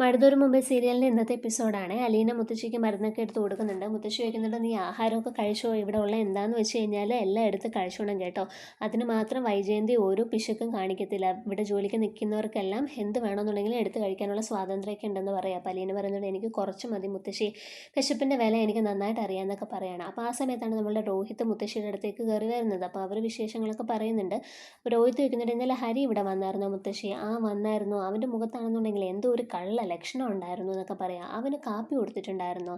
മഴതോറ് മുമ്പേ സീരിയലിന്റെ ഇന്നത്തെ എപ്പിസോഡാണ്. അലീന മുത്തശ്ശിക്ക് മരുന്നൊക്കെ എടുത്ത് കൊടുക്കുന്നുണ്ട്. മുത്തശ്ശി വയ്ക്കുന്നുണ്ട് നീ ആഹാരമൊക്കെ കഴിച്ചോ? ഇവിടെ ഉള്ള എന്താന്ന് വെച്ച് കഴിഞ്ഞാൽ എല്ലാം എടുത്ത് കഴിച്ചോണം കേട്ടോ. അതിന് മാത്രം വൈജയന്തി ഓരോ പിശുക്കും കാണിക്കത്തില്ല. ഇവിടെ ജോലിക്ക് നിൽക്കുന്നവർക്കെല്ലാം എന്ത് വേണമെന്നുണ്ടെങ്കിലും എടുത്ത് കഴിക്കാനുള്ള സ്വാതന്ത്ര്യമൊക്കെ ഉണ്ടെന്ന് പറയാം. അപ്പോൾ അലീന പറയുന്നുണ്ട് എനിക്ക് കുറച്ച് മതി മുത്തശ്ശി. വിശപ്പിന്റെ വില എനിക്ക് നന്നായിട്ട് അറിയാമെന്നൊക്കെ പറയുകയാണ് അപ്പോൾ ആ സമയത്താണ് നമ്മുടെ രോഹിത് മുത്തശ്ശിയുടെ അടുത്തേക്ക് കയറി വരുന്നത്. അപ്പോൾ അവർ വിശേഷങ്ങളൊക്കെ പറയുന്നുണ്ട്. രോഹിത് വയ്ക്കുന്നുണ്ട് ഇന്നലെ ഹരി ഇവിടെ വന്നായിരുന്നു മുത്തശ്ശി? ആ വന്നായിരുന്നു. അവന്റെ മുഖത്താണെന്നുണ്ടെങ്കിൽ എന്തോ ഒരു കള്ള ലക്ഷണം ഉണ്ടായിരുന്നു എന്നൊക്കെ പറയാം. അവന് കാപ്പി കൊടുത്തിട്ടുണ്ടായിരുന്നോ.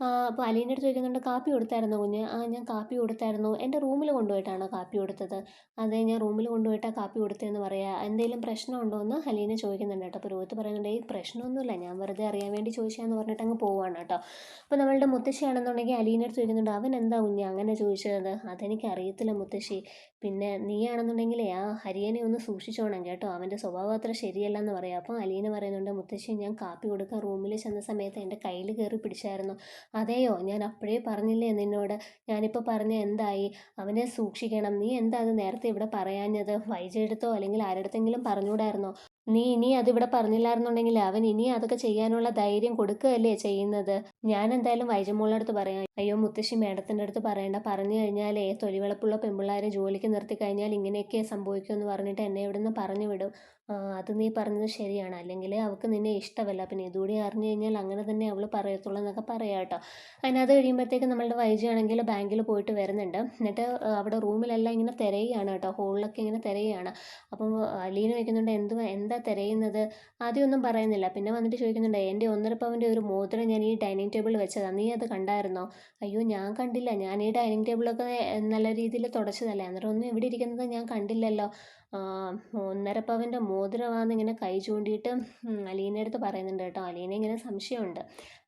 അപ്പോൾ അലീന്റെ അടുത്ത് ചോദിക്കുന്നുണ്ട് കാപ്പി കൊടുത്തായിരുന്നോ കുഞ്ഞ്? ആ ഞാൻ കാപ്പി കൊടുത്തായിരുന്നു. എന്റെ റൂമിൽ കൊണ്ടുപോയിട്ടാണോ കാപ്പി കൊടുത്തത്? അതെ ഞാൻ റൂമിൽ കൊണ്ടുപോയിട്ടാണ് കാപ്പി കൊടുത്തതെന്ന് പറയാം. എന്തെങ്കിലും പ്രശ്നമുണ്ടോ എന്ന് അലീനെ ചോദിക്കുന്നുണ്ട് കേട്ടോ. അപ്പോൾ രോഹിത് പറയുന്നുണ്ട് ഈ പ്രശ്നമൊന്നുമില്ല. ഞാൻ വെറുതെ അറിയാൻ വേണ്ടി ചോദിച്ചാന്ന് പറഞ്ഞിട്ട് അങ്ങ് പോവാണ് കേട്ടോ. അപ്പോൾ നമ്മളുടെ മുത്തശ്ശിയാണെന്നുണ്ടെങ്കിൽ അലീന്റെ അടുത്ത് ചോദിക്കുന്നുണ്ട് അവൻ എന്താ കുഞ്ഞ് അങ്ങനെ ചോദിച്ചത്? അതെനിക്ക് അറിയത്തില്ല മുത്തശ്ശി. പിന്നെ നീയാണെന്നുണ്ടെങ്കിലേ ആ ഹരിയനെ ഒന്ന് സൂക്ഷിച്ചോണം കേട്ടോ. അവന്റെ സ്വഭാവം അത്ര ശരിയല്ല എന്ന് പറയാം. അപ്പോൾ അലീന പറയുന്നുണ്ട് മുത്തശ്ശി ഞാൻ കാപ്പി കൊടുക്കാൻ റൂമിൽ ചെന്ന സമയത്ത് എന്റെ കയ്യിൽ കയറി പിടിച്ചായിരുന്നു. അതെയോ? ഞാൻ അപ്പോഴേ പറഞ്ഞില്ലേ നിന്നോട്? ഞാനിപ്പോൾ പറഞ്ഞ എന്തായി? അവനെ സൂക്ഷിക്കണം. നീ എന്താ അത് നേരത്തെ ഇവിടെ പറയാഞ്ഞത്? വൈജയെടുത്തോ അല്ലെങ്കിൽ ആരുടെടുത്തെങ്കിലും പറഞ്ഞുകൂടായിരുന്നോ? നീ ഇനി അതിവിടെ പറഞ്ഞില്ലായിരുന്നുണ്ടെങ്കിൽ അവൻ ഇനി അതൊക്കെ ചെയ്യാനുള്ള ധൈര്യം കൊടുക്കുകയല്ലേ ചെയ്യുന്നത്? ഞാൻ എന്തായാലും വൈജമോളുടെ അടുത്ത് പറയാം. അയ്യോ മുത്തശ്ശി മേഡത്തിന്റെ അടുത്ത് പറയണ്ട. പറഞ്ഞു കഴിഞ്ഞാലേ തൊലിവെളുപ്പുള്ള പെമ്പിള്ളാരെ ജോലിക്ക് നിർത്തി കഴിഞ്ഞാൽ ഇങ്ങനെയൊക്കെ സംഭവിക്കുമെന്ന് പറഞ്ഞിട്ട് എന്നെ ഇവിടുന്ന് പറഞ്ഞു വിടും. അത് നീ പറഞ്ഞത് ശരിയാണ്. അല്ലെങ്കിൽ അവൾക്ക് നിന്നെ ഇഷ്ടമല്ല. പിന്നെ ഇതുകൂടി അറിഞ്ഞു കഴിഞ്ഞാൽ അങ്ങനെ തന്നെ അവൾ പറയത്തുള്ളൂ എന്നൊക്കെ പറയാം കേട്ടോ. അതിനകത്ത് കഴിയുമ്പോഴത്തേക്ക് നമ്മളുടെ വൈജയാണെങ്കിൽ ബാങ്കിൽ പോയിട്ട് വരുന്നുണ്ട്. എന്നിട്ട് അവിടെ റൂമിലെല്ലാം ഇങ്ങനെ തിരയുകയാണ് കേട്ടോ. ഹോളിലൊക്കെ ഇങ്ങനെ തിരയുകയാണ്. അപ്പം അലീന വയ്ക്കുന്നുണ്ട് എന്ത് എന്താ തിരയുന്നത്? ആദ്യമൊന്നും പറയുന്നില്ല. പിന്നെ വന്നിട്ട് ചോദിക്കുന്നുണ്ട് എന്റെ ഒന്നര പവന്റെ ഒരു മോതിരം ഞാൻ ഈ ഡൈനിങ് ടേബിളിൽ വെച്ചതാണ് നീ അത് കണ്ടായിരുന്നോ? അയ്യോ ഞാൻ കണ്ടില്ല. ഞാൻ ഈ ഡൈനിങ് ടേബിളൊക്കെ നല്ല രീതിയിൽ തുടച്ചതല്ലേ. അന്നേരം ഒന്നും ഇവിടെ ഇരിക്കുന്നത് ഞാൻ കണ്ടില്ലല്ലോ. ഒന്നര പവന്റെ മോതിരമാണെന്ന് ഇങ്ങനെ കൈ ചൂണ്ടിയിട്ട് അലീനയുടെ അടുത്ത് പറയുന്നുണ്ട് കേട്ടോ. അലീന ഇങ്ങനെ സംശയമുണ്ട്.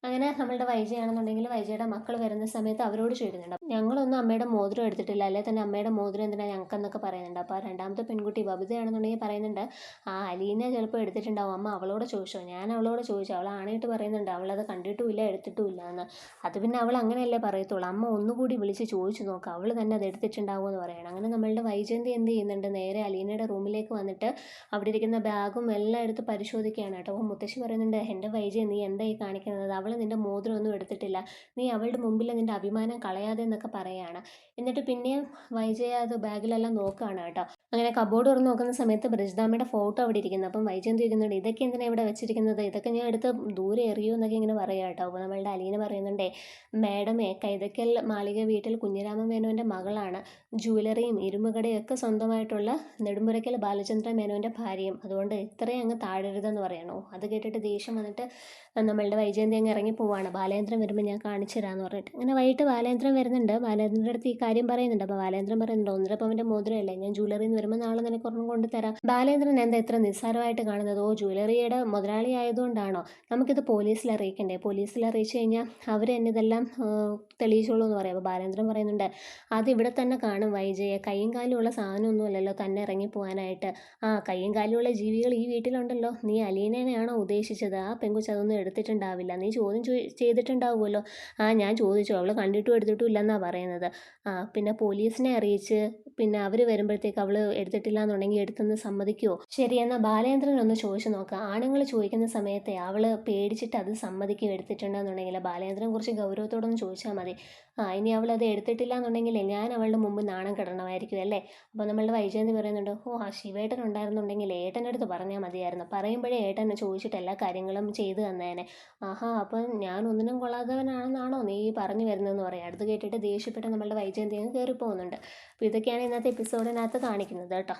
അങ്ങനെ നമ്മളുടെ വൈജയാണെന്നുണ്ടെങ്കിൽ വൈജയുടെ മക്കൾ വരുന്ന സമയത്ത് അവരോട് ചോദിക്കുന്നുണ്ട്. ഞങ്ങളൊന്നും അമ്മയുടെ മോതിരം എടുത്തിട്ടില്ല. അല്ലെ തന്നെ അമ്മയുടെ മോതിരം എന്തിനാണ് ഞങ്ങൾക്കെന്നൊക്കെ പറയുന്നുണ്ട്. അപ്പോൾ രണ്ടാമത്തെ പെൺകുട്ടി ബബിതയാണെന്നുണ്ടെങ്കിൽ പറയുന്നുണ്ട് ആ അലീന ചിലപ്പോൾ എടുത്തിട്ടുണ്ടാവും. അമ്മ അവളോട് ചോദിച്ചോ? ഞാൻ അവളോട് ചോദിച്ചു. അവൾ ആണയിട്ട് പറയുന്നുണ്ട്. അവളത് കണ്ടിട്ടുമില്ല എടുത്തിട്ടുമില്ല എന്ന് അത് പിന്നെ അവൾ അങ്ങനെയല്ലേ പറയത്തുള്ളൂ. അമ്മ ഒന്നുകൂടി വിളിച്ച് ചോദിച്ചു നോക്കാം. അവൾ തന്നെ അത് എടുത്തിട്ടുണ്ടാവുമെന്ന് പറയണം. അങ്ങനെ നമ്മളുടെ വൈജയന്തി എന്ത് ചെയ്യുന്നുണ്ട്? നേരെ അലീനയുടെ റൂമിലേക്ക് വന്നിട്ട് അവിടെ ഇരിക്കുന്ന ബാഗും എല്ലാം എടുത്ത് പരിശോധിക്കുകയാണ് കേട്ടോ. അപ്പോൾ മുത്തശ്ശി പറയുന്നുണ്ട് എന്റെ വൈജയ നീ എന്താ ഈ കാണിക്കുന്നത്? അവൾ നിന്റെ മോതിരമൊന്നും എടുത്തിട്ടില്ല. നീ അവളുടെ മുമ്പിൽ നിന്റെ അഭിമാനം കളയാതെ എന്നൊക്കെ പറയുകയാണ് എന്നിട്ട് പിന്നെയും വൈജയ അത് ബാഗിലെല്ലാം നോക്കുകയാണ് കേട്ടോ. അങ്ങനെ കബോർഡ് തുറന്ന് നോക്കുന്ന സമയത്ത് ബ്രജ്ദാമയുടെ ഫോട്ടോ അവിടെ ഇരിക്കുന്നത് അപ്പം വൈജയന്തി ഇരിക്കുന്നുണ്ട് ഇതൊക്കെ എന്തിനാണ് ഇവിടെ വെച്ചിരിക്കുന്നത്? ഇതൊക്കെ ഞാൻ എടുത്ത് ദൂരെ എറിയൂ എന്നൊക്കെ ഇങ്ങനെ പറയാം കേട്ടോ. അപ്പോൾ നമ്മളുടെ അലീന പറയുന്നുണ്ടേ മാഡമേ കൈതക്കൽ മാളിക വീട്ടിൽ കുഞ്ഞിരാമ മേനോന്റെ മകളാണ്. ജുവലറിയും ഇരുമ്പുകടയും ഒക്കെ സ്വന്തമായിട്ടുള്ള നെടുമ്പുരയ്ക്കൽ ബാലചന്ദ്ര മേനോന്റെ ഭാര്യയും. അതുകൊണ്ട് ഇത്രയും അങ്ങ് താഴരുതെന്ന് പറയണോ? അത് കേട്ടിട്ട് ദേഷ്യം വന്നിട്ട് നമ്മളുടെ വൈജയന്തി അങ്ങ് ഇറങ്ങി പോവാണ്. ബാലേന്ദ്രൻ വരുമ്പോൾ ഞാൻ കാണിച്ചു തരാമെന്ന് പറഞ്ഞിട്ട്. അങ്ങനെ വൈകിട്ട് ബാലേന്ദ്രൻ വരുന്നുണ്ട്. ബാലേന്ദ്രന്റെ അടുത്ത് ഈ കാര്യം പറയുന്നുണ്ട്. അപ്പോൾ ബാലേന്ദ്രൻ പറയുന്നുണ്ട് ഒന്നര പവന്റെ മോതിരമല്ലേ? ഞാൻ ജുവലറിയിൽ നിന്ന് വരുമ്പോൾ നാളെ നിനക്ക് ഒരെണ്ണം കൊണ്ട് തരാം. ബാലേന്ദ്രൻ എന്താ ഇത്ര നിസ്സാരമായിട്ട് കാണുന്നത്? ഓ ജ്വല്ലറിയുടെ മുതലാളി ആയതുകൊണ്ടാണോ നമുക്കിത് പോലീസിൽ അറിയിക്കണ്ടേ? പോലീസിൽ അറിയിച്ചു കഴിഞ്ഞാൽ അവർ എന്നെ ഇതെല്ലാം തെളിയിച്ചോളൂ എന്ന് പറയാം. ബാലേന്ദ്രൻ പറയുന്നുണ്ട് അത് ഇവിടെ തന്നെ കാണും വൈജയെ. കൈയും കാലുമുള്ള സാധനമൊന്നുമല്ലല്ലോ തന്നെ ഇറങ്ങി പോകാനായിട്ട്. ആ കൈയും കാലുമുള്ള ജീവികൾ ഈ വീട്ടിലുണ്ടല്ലോ. നീ അലീനേനെയാണോ ഉദ്ദേശിച്ചത്? ആ പെങ്കുച്ച് അതൊന്നും എടുത്തിട്ടുണ്ടാവില്ല. നീ ചോദ്യം ചെയ്തിട്ടുണ്ടാവുമല്ലോ. ആ ഞാൻ ചോദിച്ചു. അവൾ കണ്ടിട്ടും എടുത്തിട്ടും ഇല്ലെന്നാണ് പറയുന്നത്. ആ പിന്നെ പോലീസിനെ അറിയിച്ച് പിന്നെ അവർ വരുമ്പോഴത്തേക്ക് അവൾ എടുത്തിട്ടില്ല എന്നുണ്ടെങ്കിൽ എടുത്തെന്ന് സമ്മതിക്കുമോ ശരി എന്നാൽ ബാലേന്ദ്രൻ ഒന്ന് ചോദിച്ചു നോക്കാം. ആണുങ്ങൾ ചോദിക്കുന്ന സമയത്തെ അവൾ പേടിച്ചിട്ട് അത് സമ്മതിക്കും എടുത്തിട്ടുണ്ടെന്നുണ്ടെങ്കിൽ ബാലേന്ദ്രൻ കുറച്ച് ഗൗരവത്തോടൊന്ന് ചോദിച്ചാൽ മതി. ആ ഇനി അവൾ അത് എടുത്തിട്ടില്ല എന്നുണ്ടെങ്കിലേ ഞാൻ അവളുടെ മുമ്പ് നാണം കെടണമായിരിക്കും അല്ലേ? അപ്പോൾ നമ്മളുടെ വൈജയന്തി പറയുന്നുണ്ട് ഓ ആ ശിവേട്ടൻ ഉണ്ടായിരുന്നുണ്ടെങ്കിൽ ഏട്ടന്റെ അടുത്ത് പറഞ്ഞാൽ മതിയായിരുന്നു. പറയുമ്പോഴേ ഏട്ടനെ ചോദിച്ചിട്ട് എല്ലാ കാര്യങ്ങളും ചെയ്തു തന്നേനെ. ആഹാ അപ്പം ഞാൻ ഒന്നിനും കൊള്ളാത്തവനാണെന്നാണോ നീ പറഞ്ഞു വരുന്നതെന്ന് പറയാം? അടുത്ത് കേട്ടിട്ട് ദേഷ്യപ്പെട്ട് നമ്മളുടെ വൈജയന്തി അങ്ങ് കയറി പോകുന്നുണ്ട് അപ്പോൾ ഇതൊക്കെയാണ് ഇന്നത്തെ എപ്പിസോഡിനകത്ത് കാണിക്കുന്നത് കേട്ടോ.